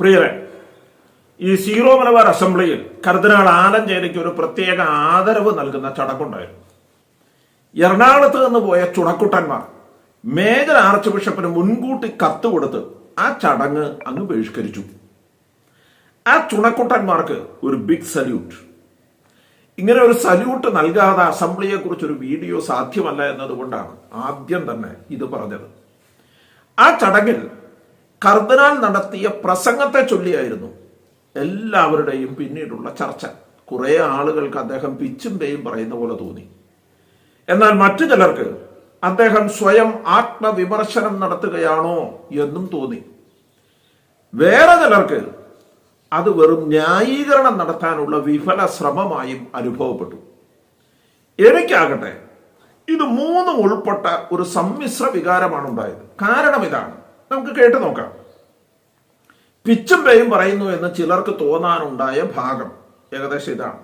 പ്രിയരെ ഈ സീറോ മലബാർ അസംബ്ലിയിൽ കർദിനാൾ ആലഞ്ചേരിക്ക് ഒരു പ്രത്യേക ആദരവ് നൽകുന്ന ചടങ്ങുണ്ടായിരുന്നു. എറണാകുളത്ത് നിന്ന് പോയ ചുണക്കുട്ടന്മാർ മേജർ ആർച്ച് ബിഷപ്പിന് മുൻകൂട്ടി കത്ത് കൊടുത്ത് ആ ചടങ്ങ് അങ്ങ് ബഹിഷ്കരിച്ചു. ആ ചുണക്കുട്ടന്മാർക്ക് ഒരു ബിഗ് സല്യൂട്ട് ഇങ്ങനെ ഒരു സല്യൂട്ട് നൽകാതെ അസംബ്ലിയെ കുറിച്ച് ഒരു വീഡിയോ സാധ്യമല്ല എന്നതുകൊണ്ടാണ് ആദ്യം തന്നെ ഇത് പറഞ്ഞത്. ആ ചടങ്ങിൽ കർദിനാൾ നടത്തിയ പ്രസംഗത്തെ ചൊല്ലിയായിരുന്നു എല്ലാവരുടെയും പിന്നീടുള്ള ചർച്ച. കുറെ ആളുകൾക്ക് അദ്ദേഹം പിച്ചും പേയും പറയുന്ന പോലെ തോന്നി. എന്നാൽ മറ്റു ചിലർക്ക് അദ്ദേഹം സ്വയം ആത്മവിമർശനം നടത്തുകയാണോ എന്നും തോന്നി. വേറെ ചിലർക്ക് അത് വെറും ന്യായീകരണം നടത്താനുള്ള വിഫല ശ്രമമായും അനുഭവപ്പെട്ടു. എനിക്കാകട്ടെ ഇത് മൂന്നും ഉൾപ്പെട്ട ഒരു സമ്മിശ്ര വികാരമാണ് ഉണ്ടായത് കാരണം ഇതാണ്. നമുക്ക് കേട്ടു നോക്കാം. പിച്ചും പേയും പറയുന്നു എന്ന് ചിലർക്ക് തോന്നാനുണ്ടായ ഭാഗം ഏകദേശം ഇതാണ്.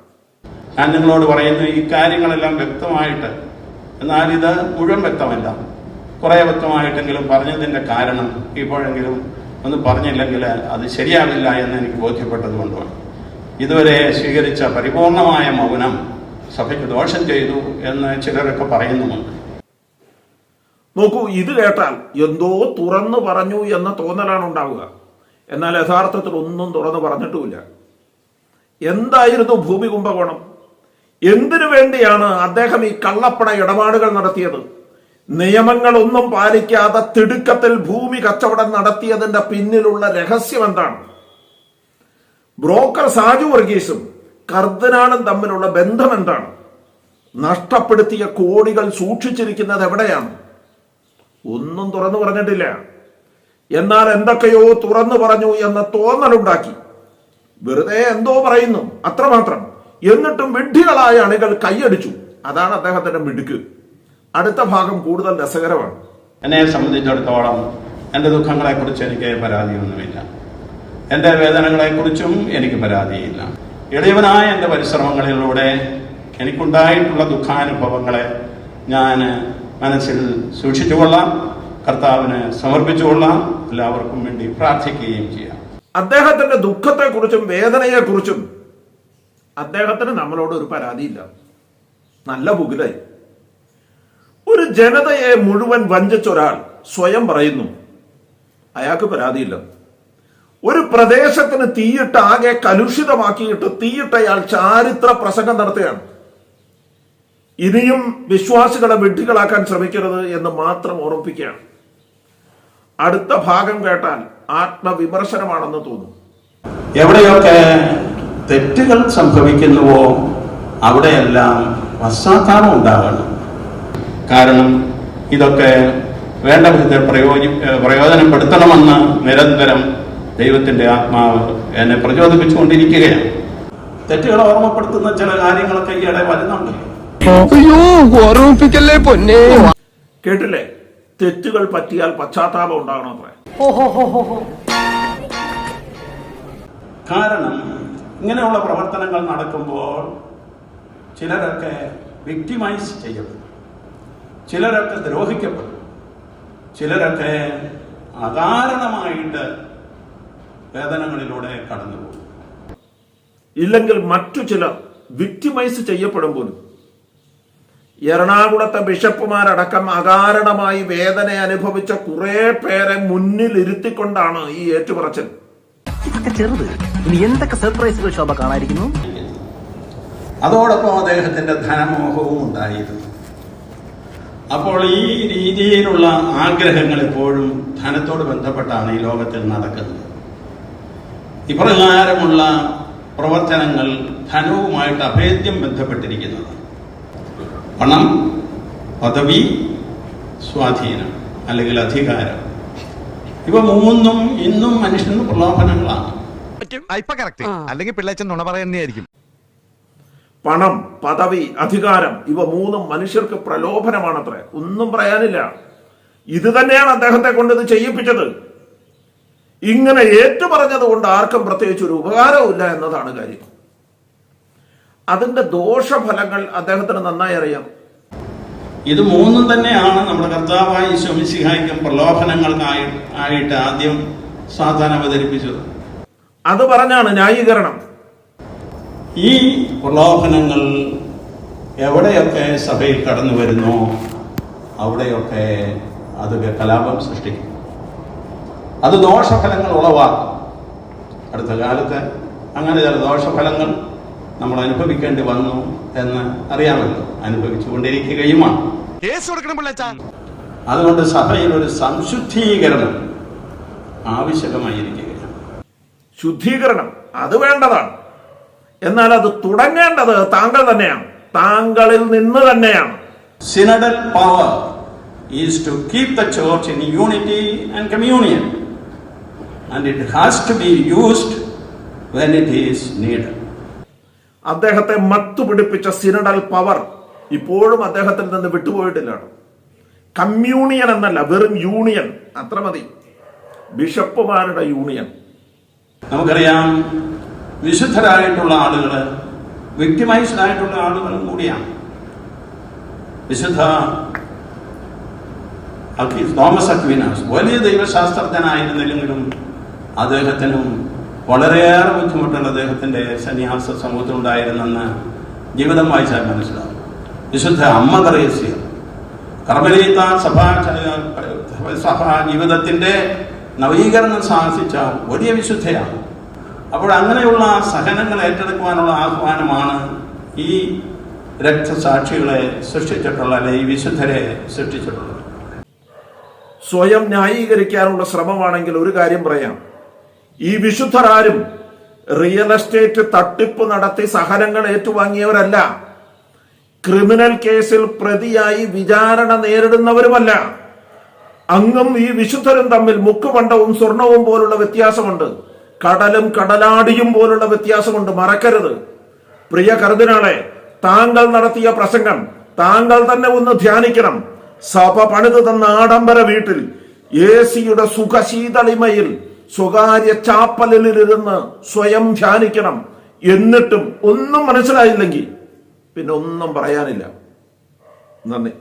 ഞാൻ നിങ്ങളോട് പറയുന്നു ഈ കാര്യങ്ങളെല്ലാം വ്യക്തമായിട്ട് എന്നാൽ ഇത് മുഴുവൻ വ്യക്തമല്ല. കുറെ വ്യക്തമായിട്ടെങ്കിലും പറഞ്ഞതിന്റെ കാരണം ഇപ്പോഴെങ്കിലും ഒന്ന് പറഞ്ഞില്ലെങ്കിൽ അത് ശരിയാവില്ല എന്ന് എനിക്ക് ബോധ്യപ്പെട്ടതുകൊണ്ടാണ് ഇതുവരെ സ്വീകരിച്ച പരിപൂർണമായ മൗനം സഭയ്ക്ക് ദോഷം ചെയ്തു എന്ന് ചിലരൊക്കെ പറയുന്നുമുണ്ട്. നോക്കൂ ഇത് കേട്ടാൽ എന്തോ തുറന്നു പറഞ്ഞു എന്ന തോന്നലാണ് ഉണ്ടാവുക. എന്നാൽ യഥാർത്ഥത്തിൽ ഒന്നും തുറന്നു പറഞ്ഞിട്ടുമില്ല. എന്തായിരുന്നു ഭൂമി കുംഭകോണം? എന്തിനു വേണ്ടിയാണ് അദ്ദേഹം ഈ കള്ളപ്പണ ഇടപാടുകൾ നടത്തിയത്? നിയമങ്ങളൊന്നും പാലിക്കാതെ തിടുക്കത്തിൽ ഭൂമി കച്ചവടം നടത്തിയതിന്റെ പിന്നിലുള്ള രഹസ്യം എന്താണ്? ബ്രോക്കർ സാജു വർഗീസും കർദിനാളും തമ്മിലുള്ള ബന്ധം എന്താണ്? നഷ്ടപ്പെടുത്തിയ കോടികൾ സൂക്ഷിച്ചിരിക്കുന്നത് എവിടെയാണ്? ഒന്നും തുറന്നു പറഞ്ഞിട്ടില്ല. എന്നാൽ എന്തൊക്കെയോ തുറന്നു പറഞ്ഞു എന്ന തോന്നലുണ്ടാക്കി. വെറുതെ എന്തോ പറയുന്നു അത്രമാത്രം. എന്നിട്ടും വിഡ്ഢികളായ അണികൾ കൈയടിച്ചു. അതാണ് അദ്ദേഹത്തിന്റെ മിടുക്ക്. അടുത്ത ഭാഗം കൂടുതൽ രസകരമാണ്. എന്നെ സംബന്ധിച്ചിടത്തോളം എന്റെ ദുഃഖങ്ങളെക്കുറിച്ച് എനിക്ക് പരാതിയൊന്നുമില്ല. എന്റെ വേദനകളെക്കുറിച്ചും എനിക്ക് പരാതിയില്ല. ഇളയവനായ എന്റെ പരിശ്രമങ്ങളിലൂടെ എനിക്കുണ്ടായിട്ടുള്ള ദുഃഖാനുഭവങ്ങളെ ഞാൻ മനസ്സിൽ സൂക്ഷിച്ചുകൊള്ളാം കർത്താവിന് സമർപ്പിച്ചുകൊള്ളാം എല്ലാവർക്കും വേണ്ടി പ്രാർത്ഥിക്കുകയും ചെയ്യാം. അദ്ദേഹത്തിന്റെ ദുഃഖത്തെക്കുറിച്ചും വേദനയെക്കുറിച്ചും അദ്ദേഹത്തിന് നമ്മളോട് ഒരു പരാതിയില്ല. നല്ല പുകിലായി. ഒരു ജനതയെ മുഴുവൻ വഞ്ചിച്ച ഒരാൾ സ്വയം പറയുന്നു അയാൾക്ക് പരാതിയില്ല. ഒരു പ്രദേശത്തിന് തീയിട്ട് ആകെ കലുഷിതമാക്കിയിട്ട് തീയിട്ടയാൾ ചാരിത്ര പ്രസംഗം നടത്തുകയാണ്. ഇനിയും വിശ്വാസികളെ വെട്ടികളാക്കാൻ ശ്രമിക്കരുത് എന്ന് മാത്രം ഓർമ്മിപ്പിക്കുകയാണ്. അടുത്ത ഭാഗം കേട്ടാൽ ആത്മവിമർശനമാണെന്ന് തോന്നും. എവിടെയൊക്കെ തെറ്റുകൾ സംഭവിക്കുന്നുവോ അവിടെയെല്ലാം പശ്ചാത്താപം ഉണ്ടാകണം. കാരണം ഇതൊക്കെ വേണ്ട വിധത്തിൽ പ്രയോജ പ്രയോജനപ്പെടുത്തണമെന്ന് നിരന്തരം ദൈവത്തിന്റെ ആത്മാവ് എന്നെ പ്രചോദിപ്പിച്ചുകൊണ്ടിരിക്കുകയാണ്. തെറ്റുകൾ ഓർമ്മപ്പെടുത്തുന്ന ചില കാര്യങ്ങളൊക്കെ ഈയിടെ വരുന്നുണ്ട്. അയ്യോ ഓർമ്മിപ്പിക്കല്ലേ പൊന്നെ? കേട്ടില്ലേ? തെറ്റുകൾ പറ്റിയാൽ പശ്ചാത്താപം ഉണ്ടാകണം അത്ര കാരണം ഇങ്ങനെയുള്ള പ്രവർത്തനങ്ങൾ നടക്കുമ്പോൾ ചിലരൊക്കെ വിക്ടിമൈസ് ചെയ്യപ്പെടും. ചിലരൊക്കെ ദ്രോഹിക്കപ്പെടും. ചിലരൊക്കെ അകാരണമായിട്ട് വേദനകളിലൂടെ കടന്നുപോകും. ഇല്ലെങ്കിൽ മറ്റു ചിലർ വിക്ടിമൈസ് ചെയ്യപ്പെടും പോലും. എറണാകുളത്തെ ബിഷപ്പുമാരടക്കം അകാരണമായി വേദന അനുഭവിച്ച കുറെ പേരെ മുന്നിൽ ഇരുത്തിക്കൊണ്ടാണ് ഈ ഏറ്റുപറച്ചൽ. ഇതൊക്കെ ചെറുത്. ഇനി എന്തൊക്കെ സർപ്രൈസുകൾ ശോഭ കാണാതിരിക്കുന്നു? അതോടൊപ്പം അദ്ദേഹത്തിന്റെ ധനമോഹവും ഉണ്ടായിരുന്നു. അപ്പോൾ ഈ രീതിയിലുള്ള ആഗ്രഹങ്ങൾ എപ്പോഴും ധനത്തോട് ബന്ധപ്പെട്ടാണ് ഈ ലോകത്തിൽ നടക്കുന്നത്. ഇപ്രകാരമുള്ള പ്രവർത്തനങ്ങൾ ധനവുമായിട്ട് അഭേദ്യം ബന്ധപ്പെട്ടിരിക്കുന്നതാണ്. പണം പദവി സ്വാധീനം അല്ലെങ്കിൽ അധികാരം. ഇവ മൂന്നും ഇന്നും മനുഷ്യന് പ്രലോഭനങ്ങളാണ്. അല്ലെങ്കിൽ പിള്ളേച്ചൻ നുണ പറയുന്നതായിരിക്കും. പണം പദവി അധികാരം ഇവ മൂന്നും മനുഷ്യർക്ക് പ്രലോഭനമാണത്രേ. ഒന്നും പറയാനില്ല. ഇത് തന്നെയാണ് അദ്ദേഹത്തെ കൊണ്ട് ഇത് ചെയ്യിപ്പിച്ചത്. ഇങ്ങനെ ഏറ്റുപറഞ്ഞത് കൊണ്ട് ആർക്കും പ്രത്യേകിച്ച് ഒരു ഉപകാരവുമില്ല എന്നതാണ് കാര്യം. അതിന്റെ ദോഷഫലങ്ങൾ അദ്ദേഹത്തിന് നന്നായി അറിയാം. ഇത് മൂന്നും തന്നെയാണ് നമ്മുടെ കർത്താവായി ഈശോമിസിഹായിക്കും പ്രലോഭനങ്ങൾക്കായി ആയിട്ട് ആദ്യം സാധാരണ അവതരിപ്പിച്ചത്. അത് പറഞ്ഞാണ് ന്യായീകരണം. ഈ പ്രലോഭനങ്ങൾ എവിടെയൊക്കെ സഭയിൽ കടന്നു വരുന്നു അവിടെയൊക്കെ അത് കലാപം സൃഷ്ടിക്കും. അത് ദോഷഫലങ്ങൾ ഉളവാക്കും. അടുത്ത കാലത്ത് അങ്ങനെ ചില ദോഷഫലങ്ങൾ നമ്മൾ അനുഭവിക്കേണ്ടി വന്നു എന്ന് അറിയാമല്ലോ. അനുഭവിച്ചുകൊണ്ടിരിക്കുകയുമാണ്. അതുകൊണ്ട് സഭയിൽ ഒരു സംശുദ്ധീകരണം ആവശ്യകമായിരിക്കുകയാണ്. ശുദ്ധീകരണം അത് വേണ്ടതാണ്. എന്നാൽ അത് തുടങ്ങേണ്ടത് താങ്കൾ തന്നെയാണ്. താങ്കളിൽ നിന്ന് തന്നെയാണ്. Synodal power is to keep the church in unity and communion and it has to be used when it is needed. അദ്ദേഹത്തെ മത്തുപിടിപ്പിച്ച സിനഡൽ പവർ ഇപ്പോഴും അദ്ദേഹത്തിൽ നിന്ന് വിട്ടുപോയിട്ടില്ല കമ്മ്യൂണിയൻ എന്നല്ല വെറും യൂണിയൻ. അത്ര മതി. ബിഷപ്പുമാരുടെ യൂണിയൻ. നമുക്കറിയാം വിശുദ്ധരായിട്ടുള്ള ആളുകൾ വ്യക്തിമൈസ്ഡായിട്ടുള്ള ആളുകളും കൂടിയാണ്. വിശുദ്ധ തോമസ് അക്വിനാസ് വലിയ ദൈവശാസ്ത്രജ്ഞനായിരുന്നില്ലെങ്കിലും അദ്ദേഹത്തിനും വളരെയേറെ ബുദ്ധിമുട്ടുള്ള അദ്ദേഹത്തിന്റെ സന്യാസ സമൂഹത്തിൽ ഉണ്ടായിരുന്നെന്ന് ജീവിതം വായിച്ചാൽ മനസ്സിലാവും. വിശുദ്ധ അമ്മ തറയസ്യ കർമ്മലീത്ത സഭാ സഭാ ജീവിതത്തിന്റെ നവീകരണം സാധിച്ച വലിയ വിശുദ്ധയാണ്. അപ്പോൾ അങ്ങനെയുള്ള സഹനങ്ങൾ ഏറ്റെടുക്കുവാനുള്ള ആഹ്വാനമാണ് ഈ രക്തസാക്ഷികളെ സൃഷ്ടിച്ചിട്ടുള്ള അല്ലെ ഈ വിശുദ്ധരെ സൃഷ്ടിച്ചിട്ടുള്ളത്. സ്വയം ന്യായീകരിക്കാനുള്ള ശ്രമമാണെങ്കിൽ ഒരു കാര്യം പറയാം. ഈ വിശുദ്ധരാരും റിയൽ എസ്റ്റേറ്റ് തട്ടിപ്പ് നടത്തി സഹനങ്ങൾ ഏറ്റുവാങ്ങിയവരല്ല. ക്രിമിനൽ കേസിൽ പ്രതിയായി വിചാരണ നേരിടുന്നവരുമല്ല. അങ്ങും ഈ വിശുദ്ധരും തമ്മിൽ മുക്കുപണ്ടവും സ്വർണവും പോലുള്ള വ്യത്യാസമുണ്ട്. കടലും കടലാടിയും പോലുള്ള വ്യത്യാസമുണ്ട്. മറക്കരുത്. പ്രിയ കരുതിനാളെ താങ്കൾ നടത്തിയ പ്രസംഗം താങ്കൾ തന്നെ ഒന്ന് ധ്യാനിക്കണം. സഭ പണിത് തന്ന ആഡംബര വീട്ടിൽ എ സിയുടെ സുഖശീതളിമയിൽ സ്വകാര്യ ചാപ്പലിലിരുന്ന് സ്വയം ധ്യാനിക്കണം. എന്നിട്ടും ഒന്നും മനസ്സിലായില്ലെങ്കിൽ പിന്നെ ഒന്നും പറയാനില്ല. നന്ദി.